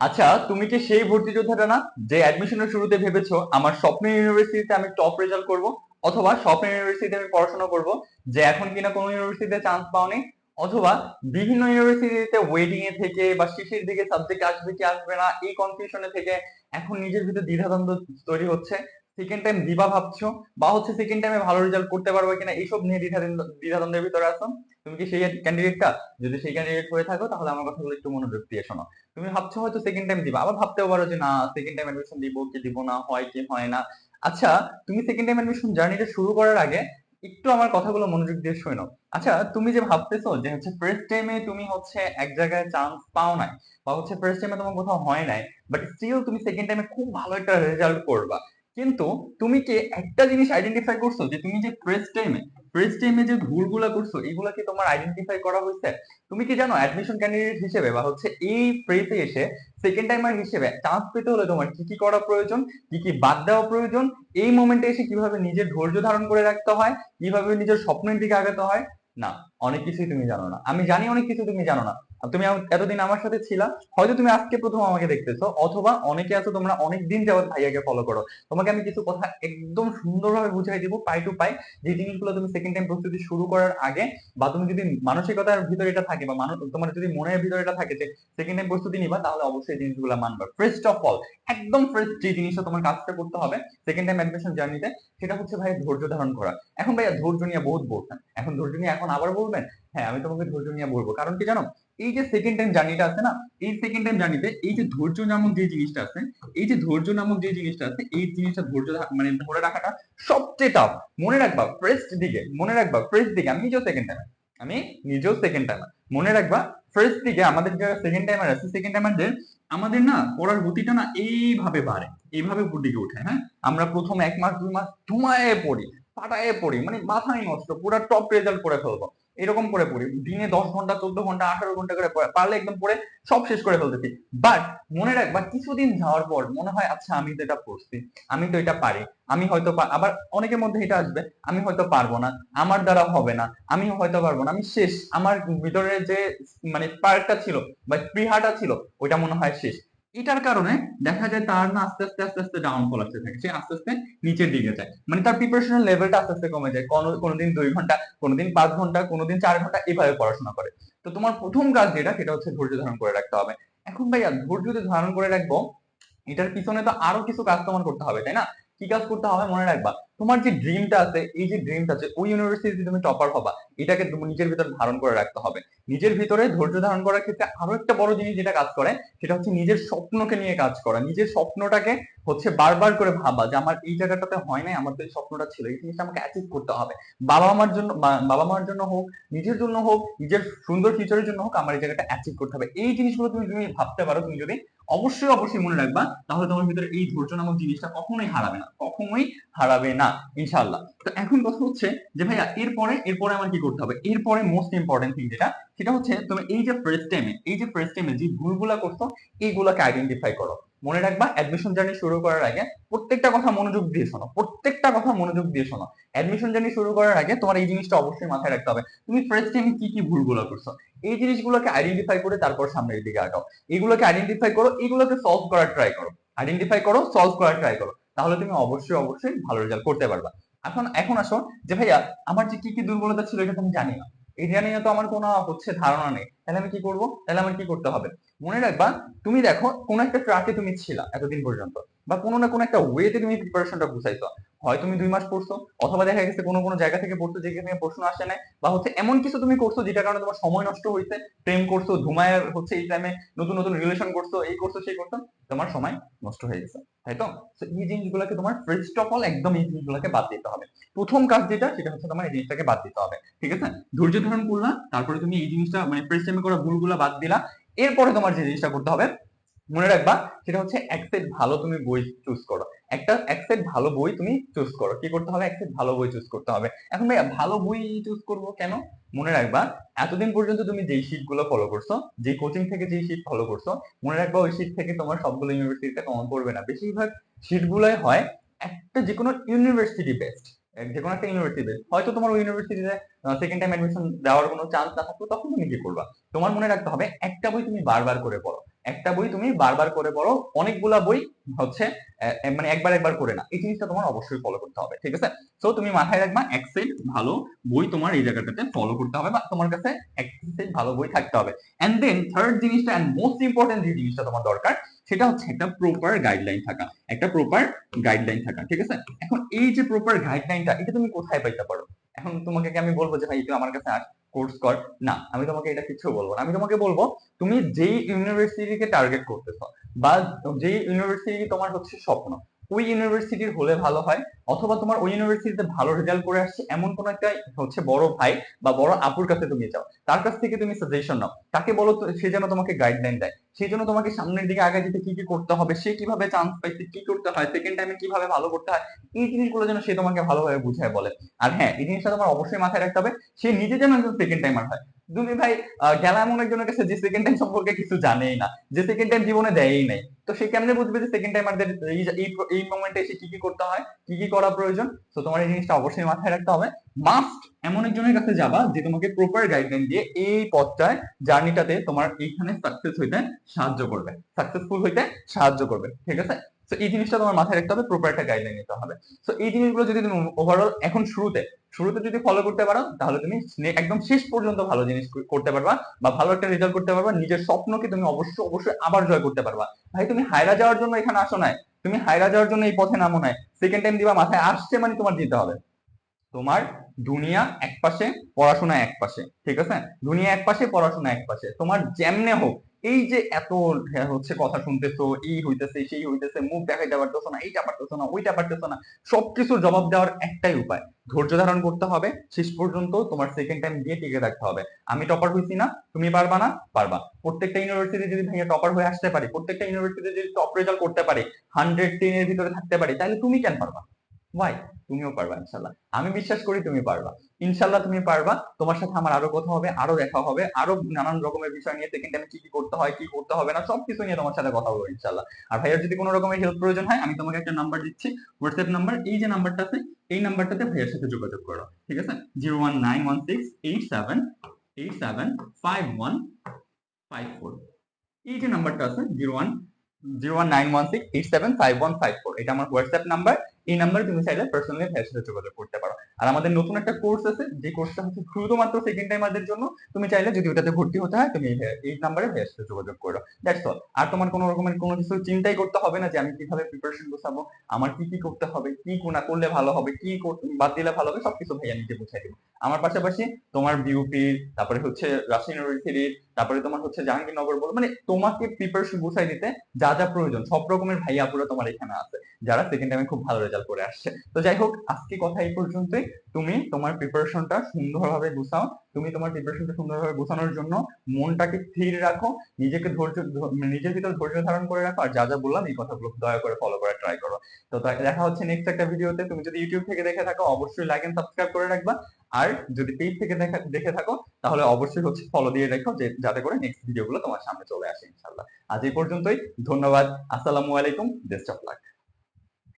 আচ্ছা তুমি কি সেই ভর্তি যোদ্ধাটা না যে অ্যাডমিশনের শুরুতে ভেবেছো, আমার স্বপ্নের ইউনিভার্সিটিতে আমি টপ রেজাল্ট করব, অথবা স্বপ্নের ইউনিভার্সিটিতে আমি পড়াশোনা করব, যে এখন কিনা কোনো ইউনিভার্সিটিতে চান্স পাওনি, অথবা বিভিন্ন ইউনিভার্সিটিতে ওয়েডিং এ থেকে বা শিশির দিকে সাবজেক্ট আসবে কি আসবে না, এই কনফিউশনে থেকে এখন নিজের ভিতরে দ্বিধাদ্বন্দ্ব তৈরি হচ্ছে সেকেন্ড টাইম দিবা ভাবছ? বা হচ্ছে সেকেন্ড টাইমে ভালো রেজাল্ট করতে পারবে কিনা, এইসব নিয়ে দ্বিধাদ্বন্দ্ব, দ্বিধাদ্বন্দ্বের ভিতরে আছো? তুমি কি সেই ক্যান্ডিডেটটা যদি সেই ক্যান্ডিডেট হয়ে থাকো, তাহলে আমার কথাগুলো একটু মনোযোগ দিয়ে শোনো। তুমি ভাবছ হয়তো সেকেন্ড টাইম দিবা, আবার ভাবতেও পারো যে না সেকেন্ড টাইম অ্যাডমিশন দিব কি দিব না, হয় কি হয় না। আচ্ছা তুমি সেকেন্ড টাইম অ্যাডমিশন জার্নিটা শুরু করার আগে একটু আমার কথাগুলো মনোযোগ দিয়ে শোনো আচ্ছা তুমি যে ভাবতেছো যে হচ্ছে ফার্স্ট টাইমে তুমি হচ্ছে এক জায়গায় চান্স পাও নাই, বা হচ্ছে ফার্স্ট টাইমে তোমার কোথাও হয় নাই বাট স্টিল তুমি সেকেন্ড টাইমে খুব ভালো একটা রেজাল্ট করবা। কিন্তু তুমি কি একটা জিনিস আইডেন্টিফাই করছ যে তুমি যে ফার্স্ট টাইমে ফার্স্ট টাইমে যে ভুলগুলা করছ, এগুলা কি তোমার আইডেন্টিফাই করা হয়েছে? তুমি কি জানো অ্যাডমিশন ক্যান্ডিডেট হিসেবে বা হচ্ছে এই ফ্রেজে এসে সেকেন্ড টাইমার হিসেবে চান্স পেতে হলে তোমার কি কি করা প্রয়োজন, কি কি বাদ দেওয়া প্রয়োজন, এই মোমেন্টে এসে কীভাবে নিজের ধৈর্য ধারণ করে রাখতে হয়, কীভাবে নিজের স্বপ্নের দিকে আগাতে হয়? না, অনেক কিছুই তুমি জানো না। আমি জানি অনেক কিছু তুমি জানো না। তুমি এতদিন আমার সাথে ছিলা, হয়তো তুমি আজকে প্রথম আমাকে দেখতেছো, অথবা অনেকে আছো তোমরা অনেক দিন যাবত ভাইয়াকে ফলো করো। তোমাকে আমি কিছু কথা একদম সুন্দরভাবে বুঝাই দিব পাই টু পাই যে জিনিসগুলো তুমি সেকেন্ড টাইম প্রস্তুতি শুরু করার আগে, বা তুমি যদি মানসিকতার ভিতরে এটা থাকে, বা মানুষ তোমার যদি মনের ভিতরে এটা থাকে যে সেকেন্ড টাইম প্রস্তুতি নিবা, তাহলে অবশ্যই জিনিসগুলো মানবা। ফার্স্ট অফ অল একদম ফার্স্ট যে জিনিসটা তোমার কাজটা করতে হবে সেকেন্ড টাইম অ্যাডমিশন জার্নিতে সেটা হচ্ছে ভাই ধৈর্য ধারণ করা। এখন ভাইয়া ধৈর্য নিয়ে বহুত বলছেন এখন ধৈর্য নিয়ে এখন আবার বলবেন? হ্যাঁ আমি তোমাকে ধৈর্য নিয়ে বলব। কারণ কি জানো? এই যে সেকেন্ড টাইম জার্নিটা আছে না, এই সেকেন্ড টাইম জার্নিতে এই যে ধৈর্য নামক যে জিনিসটা আছে, এই যে ধৈর্য নামক যে জিনিসটা আছে, এই জিনিসটা ধৈর্য মানে ধরে রাখাটা সবচেয়ে টাফ মনে রাখবা ফার্স্ট দিকে, মনে রাখবা ফার্স্ট দিকে, আমি নিজেও সেকেন্ড টাইম আমি নিজেও সেকেন্ড টাইম মনে রাখবা ফার্স্ট দিকে আমাদের যারা সেকেন্ড টাইমার আছে সেকেন্ড টাইমারদের আমাদের না পড়ার গতিটা না এইভাবে বাড়ে, এইভাবে উপর দিকে উঠে হ্যাঁ? আমরা প্রথম এক মাস, দুই মাস, ধুমায়ে পড়ি পাটায়ে পড়ি মানে মাথায় নষ্ট, পুরো টপ রেজাল্ট করে ফেলব। এরকম করে পড়ি। দিনে দশ ঘণ্টা, চোদ্দ ঘণ্টা, আঠারো ঘণ্টা করে পারলে একদম পড়ে সব শেষ করে ফেলতেছি বাট মনে রাখবা কিছুদিন যাওয়ার পর মনে হয় আচ্ছা আমি তো এটা পড়ছি, আমি তো এটা পারি। আমি হয়তো আবার অনেকের মধ্যে এটা আসবে, আমি হয়তো পারব না, আমার দ্বারা হবে না আমি হয়তো পারব না, আমি শেষ। আমার ভিতরে যে মানে পার্টটা ছিল, বা স্পৃহাটা ছিল, ওইটা মনে হয় শেষ। এটার কারণে দেখা যায় তার না আস্তে আস্তে আস্তে আস্তে ডাউনফল আসতে থাকে। সে আস্তে আস্তে নিচের দিকে যায়। মানে তার প্রিপারেশনের লেভেলটা আস্তে আস্তে কমে যায়। কোনো, কোনোদিন দুই ঘণ্টা, কোনোদিন পাঁচ ঘণ্টা, কোনোদিন চার ঘণ্টা এভাবে পড়াশোনা করে। তো তোমার প্রথম কাজ যেটা, সেটা হচ্ছে ধৈর্য ধারণ করে রাখতে হবে। এখন ভাইয়া, ধৈর্য ধারণ করে রাখব, এটার পিছনে তো আরও কিছু কাজ তোমার করতে হবে, তাই না? কি কাজ করতে হবে মনে রাখবা? তোমার যে ড্রিমটা আছে, এই যে ড্রিমটা আছে, ওই ইউনিভার্সিটিতে তুমি টপার হবা। এটাকে নিজের ভিতরে ধারণ করে রাখতে হবে। নিজের ভিতরে ধৈর্য ধারণ করার ক্ষেত্রে আরও একটা বড় জিনিস যেটা কাজ করে, সেটা হচ্ছে নিজের স্বপ্নকে নিয়ে কাজ করা। নিজের স্বপ্নটাকে হচ্ছে বারবার করে ভাবা যে আমার এই জায়গাটাতে হয় নাই, আমার তো এই স্বপ্নটা ছিল, এই জিনিসটা আমাকে অ্যাচিভ করতে হবে। বাবা মার জন্য বাবা মার জন্য হোক, নিজের জন্য হোক, নিজের সুন্দর ফিউচারের জন্য হোক, আমার এই জায়গাটা অ্যাচিভ করতে হবে। এই জিনিসগুলো তুমি তুমি ভাবতে পারো, তুমি যদি অবশ্যই অবশ্যই মনে রাখবা, তাহলে তোমার ভিতরে এই ধৈর্য নামক জিনিসটা কখনোই হারাবে না, কখনোই হারাবে না, ইনশাআল্লাহ। তো এখন কথা হচ্ছে যে ভাইয়া, এরপরে এরপরে আমার কি করতে হবে। এরপরে মোস্ট ইম্পর্টেন্ট থিং যেটা, সেটা হচ্ছে তুমি এই যে ফার্স্ট টাইমে এই যে ফার্স্ট টাইমে যে ভুলগুলা করছ, এইগুলাকে আইডেন্টিফাই করো। মনে রাখবা অ্যাডমিশন জার্নি শুরু করার আগে প্রত্যেকটা কথা মনোযোগ দিয়ে শোনো। প্রত্যেকটা কথা মনোযোগ দিয়ে শোনো। অ্যাডমিশন জার্নি শুরু করার আগে তোমার এই জিনিসটা অবশ্যই মাথায় রাখতে হবে। তুমি ফার্স্ট টাইমে কি কি ভুলগুলো করছ, এই জিনিসগুলোকে আইডেন্টিফাই করে তারপর সামনের দিকে আগাও। এগুলোকে আইডেন্টিফাই করো, এগুলোকে সলভ করার ট্রাই করো। আইডেন্টিফাই করো সলভ করার ট্রাই করো। তাহলে তুমি অবশ্যই অবশ্যই ভালো রেজাল্ট করতে পারবা। এখন এখন আসো যে ভাইয়া, আমার যে কি কি দুর্বলতা ছিল এটা তো আমি জানি না। এটা নিয়ে তো আমার কোনো হচ্ছে ধারণা নেই। তাহলে আমি কি করব? তাহলে আমার কি করতে হবে? মনে রাখবা, তুমি দেখো, কোন একটা ট্রাকে তুমি ছিলা এতদিন পর্যন্ত, বা কোনো না কোনো একটা ওয়েতে তুমি প্রিপারেশনটা বুঝাইছো হয় তুমি দুই মাস পড়ছো, অথবা দেখা গেছে কোনো কোনো জায়গা থেকে পড়ছো যেখানে প্রশ্ন আসে নাই, বা হচ্ছে এমন কিছু তুমি করছ যেটার কারণে তোমার সময় নষ্ট হয়েছে প্রেম করছ, ধুমায় হচ্ছে এই টাইমে নতুন নতুন রিলেশন করছ, এই করছ, সেই করছ, তোমার সময় নষ্ট হয়ে গেছে। তাই তো এই জিনিসগুলোকে তোমার ফার্স্ট অফ অল একদম এই জিনিসগুলোকে বাদ দিতে হবে। প্রথম কাজ যেটা, সেটা হচ্ছে তোমার এই জিনিসটাকে বাদ দিতে হবে। ঠিক আছে? ধৈর্য ধারণ করলা, তারপরে তুমি এই জিনিসটা মানে ফার্স্ট টাইমে করা ভুলগুলো বাদ দিলা। এরপরে তোমার যে জিনিসটা করতে হবে মনে রাখবা, সেটা হচ্ছে এক সেট ভালো তুমি বই চুজ করো। একটা, এক সেট ভালো বই তুমি চুজ করো। কি করতে হবে? এক সেট ভালো বই চুজ করতে হবে। এখন ভাইয়া, ভালো বই চুজ করব কেন? মনে রাখবা, এতদিন পর্যন্ত তুমি যেই শীটগুলো ফলো করছ, যে কোচিং থেকে যেই শীট ফলো করছ, মনে রাখবা ওই শীট থেকে তোমার সবগুলো ইউনিভার্সিটিতে কমন পড়বে না। বেশিরভাগ শীট গুলাই হয় একটা যে কোনো ইউনিভার্সিটি বেস্ট যে কোনো একটা ইউনিভার্সিটিতে হয়তো তোমার ওই ইউনিভার্সিটিতে সেকেন্ড টাইম অ্যাডমিশন দেওয়ার কোনো চান্স না থাকল তখন তুমি কি করবা? তোমার মনে রাখতে হবে, একটা বই তুমি বারবার করে পড়ো। একটা বই তুমি বারবার করে পড়ো, অনেকগুলা বই হচ্ছে মানে একবার একবার করে না। এই জিনিসটা তোমার অবশ্যই ফলো করতে হবে, ঠিক আছে? সো তুমি মাথায় রাখবা এক সেট ভালো বই তোমার এই জায়গাটাতে ফলো করতে হবে বা তোমার কাছে এক সেট ভালো বই থাকতে হবে। এন্ড দেন থার্ড জিনিসটা এন্ড মোস্ট ইম্পর্টেন্ট যে জিনিসটা তোমার দরকার, সেটা হচ্ছে একটা প্রপার গাইডলাইন থাকা। একটা প্রপার গাইডলাইন থাকা, ঠিক আছে? এখন এই যে প্রপার গাইডলাইনটা এটা তুমি কোথায় পাইতে পারো? এখন তোমাকে আমি বলব যে, ভাই এটা আমার কাছে কোর্স কর না, আমি তোমাকে এটা কিছু বলব না। আমি তোমাকে বলব, তুমি যেই ইউনিভার্সিটিকে টার্গেট করতেছো বা যেই ইউনিভার্সিটি তোমার হচ্ছে স্বপ্ন ওই ইউনিভার্সিটির হলে ভালো হয়, অথবা তোমার ওই ইউনিভার্সিটিতে ভালো রেজাল্ট করে আসছে এমন কোন একটা হচ্ছে বড় ভাই বা বড় আপুর কাছে তুমি যাও। তার কাছ থেকে তুমি সাজেশন নাও। তাকে বলো সে যেন তোমাকে গাইডলাইন দেয়। সেই জন্য তোমাকে সামনের দিকে আগে যেতে কি কি করতে হবে, সে কীভাবে চান্স পাইছে কি করতে হয় সেকেন্ড টাইমে কীভাবে ভালো করতে হয়, এই জিনিসগুলো যেন সে তোমাকে ভালোভাবে বুঝায় বলে। আর হ্যাঁ এই জিনিসটা তোমার অবশ্যই মাথায় রাখতে হবে, সে নিজে যেন একজন সেকেন্ড টাইমার হয়। তুমি ভাই গেলা এমন একজনের কাছে যে সেকেন্ড টাইম সম্পর্কে কিছু জানেই না, যে সেকেন্ড টাইম জীবনে দেয়ই নাই। তো সে কেমনে বুঝবে যে সেকেন্ড টাইম এই এই মোমেন্টে এসে কি কি করতে হয়, কি কি করা প্রয়োজন? তো তোমার এই জিনিসটা অবশ্যই মাথায় রাখতে হবে। মাস্ট এমন একজনের কাছে যাবা যে তোমাকে প্রপার গাইডলাইন দিয়ে এই পথটায় জার্নিটাতে তোমার এইখানে সাকসেস হইতে সাহায্য করবে। সাকসেসফুল হইতে সাহায্য করবে। ঠিক আছে? তো এই জিনিসটা তোমার মাথায় রাখতে হবে প্রপার একটা গাইডলাইন নিতে হবে। তো এই জিনিসগুলো যদি তুমি ওভারঅল এখন শুরুতে শুরুতে যদি ফলো করতে পারো, তাহলে তুমি একদম শেষ পর্যন্ত ভালো জিনিস করতে পারবা বা ভালো একটা রেজাল্ট করতে পারবা, নিজের স্বপ্নকে তুমি অবশ্যই অবশ্যই আবার জয় করতে পারবা। ভাই, তুমি হায়রা যাওয়ার জন্য এখানে আসো নাই। তুমি হায়রা যাওয়ার জন্য এই পথে নামো নাই। সেকেন্ড টাইম দিবা, মাথায় আসছে মানে তোমার দিতে হবে। তোমার দুনিয়া এক পাশে পড়াশোনা এক পাশে ঠিক আছে? দুনিয়া এক পাশে পড়াশোনা এক পাশে তোমার যেমনে হোক এই যে এত হ্যাঁ, হচ্ছে কথা শুনতেছো এই হইতেছে সেই হইতেছে মুখ দেখাইতে পারতেছো না এইটা পারতেছো না ওইটা পারতেছো না সবকিছুর জবাব দেওয়ার একটাই উপায়। ধৈর্য ধারণ করতে হবে শেষ পর্যন্ত তোমার সেকেন্ড টাইম দিয়ে টিকে থাকতে হবে। আমি টপার হইছি না তুমি পারবা না পারবা। প্রত্যেকটা ইউনিভার্সিটি যদি ভেঙে টপার হয়ে আসতে পারে প্রত্যেকটা ইউনিভার্সিটি যদি টপ রেজাল্ট করতে পারে হান্ড্রেড টেন এর ভিতরে থাকতে পারে তাহলে তুমি কেন পারবা? ওয়াই তুমিও পারবা ইনশাল্লাহ আমি বিশ্বাস করি তুমি পারবা। ইনশাল্লাহ তুমি পারবা। তোমার সাথে আমার আরও কথা হবে, আরও দেখা হবে, আরও নানান রকমের বিষয় নিয়ে সেকেন্ড টাইমে কি কি করতে হয়, কি করতে হবে না, সবকিছু নিয়ে তোমার সাথে কথা বলব ইনশাল্লাহ আর ভাইয়ার যদি কোনো রকমের হেল্প প্রয়োজন হয়, আমি তোমাকে একটা নাম্বার দিচ্ছি। হোয়াটসঅ্যাপ নাম্বার এই যে নাম্বারটা আছে, এই নাম্বারটাতে ভাইয়ার সাথে যোগাযোগ করো, ঠিক আছে? Zero one nine one six eight seven eight seven five one five four এই যে নাম্বারটা আছে zero one zero one nine one six eight seven five one five four এটা আমার হোয়াটসঅ্যাপ নাম্বার এই নাম্বারে তুমি চাইলে পার্সোনালি সাথে যোগাযোগ করতে পারো। আর আমাদের নতুন একটা কোর্স আছে, যে কোর্সটা হচ্ছে শুধুমাত্র সেকেন্ড টাইমারদের জন্য, তুমি চাইলে যদি ওটাতে ভর্তি হতে হয়, তুমি এই নাম্বারে সাথে যোগাযোগ করো। দ্যাটস অল আর তোমার কোনো রকমের কোনো কিছু চিন্তাই করতে হবে না যে আমি কীভাবে প্রিপারেশন বসাবো আমার কি কি করতে হবে, কি না করলে ভালো হবে, কি বাদ দিলে ভালো হবে, সবকিছু ভাইয়া নিজে বুঝাই দেবো। আমার পাশাপাশি তোমার বিউপি তারপরে হচ্ছে ইউনিভার্সিটির তারপরে তোমার হচ্ছে জাহাঙ্গীরনগর বল মানে তোমাকে প্রিপারেশন বুঝাই দিতে যা যা প্রয়োজন, সব রকমের ভাইয়া তোমার এখানে আছে, যারা সেকেন্ড টাইমে খুব ভালো রেজাল্ট করে আসছে। তো যাই হোক, আজকে কথা এই পর্যন্তই। তুমি তোমার প্রিপারেশনটা সুন্দরভাবে গুছাও, তুমি তোমার প্রিপারেশনটা সুন্দরভাবে গোছানোর জন্য মনটাকে স্থির রাখো, নিজেকে ধৈর্য, নিজের ভিতর ধৈর্য ধারণ করে রাখো, আর যা যা বললাম এই কথাগুলো দয়া করে ফলো করে ট্রাই করো। তা- দেখা হচ্ছে নেক্সট একটা ভিডিওতে তুমি যদি ইউটিউব থেকে দেখে থাকো, অবশ্যই লাইক এন্ড সাবস্ক্রাইব করে রাখবা। আর যদি পেজ থেকে দেখা থাকো, তাহলে অবশ্যই হচ্ছে ফলো দিয়ে রেখো যে, যাতে করে নেক্সট ভিডিওগুলো তোমার সামনে চলে আসে ইনশাল্লাহ আজ এই পর্যন্তই, ধন্যবাদ, আসসালামু আলাইকুম বেস্ট অফ লাক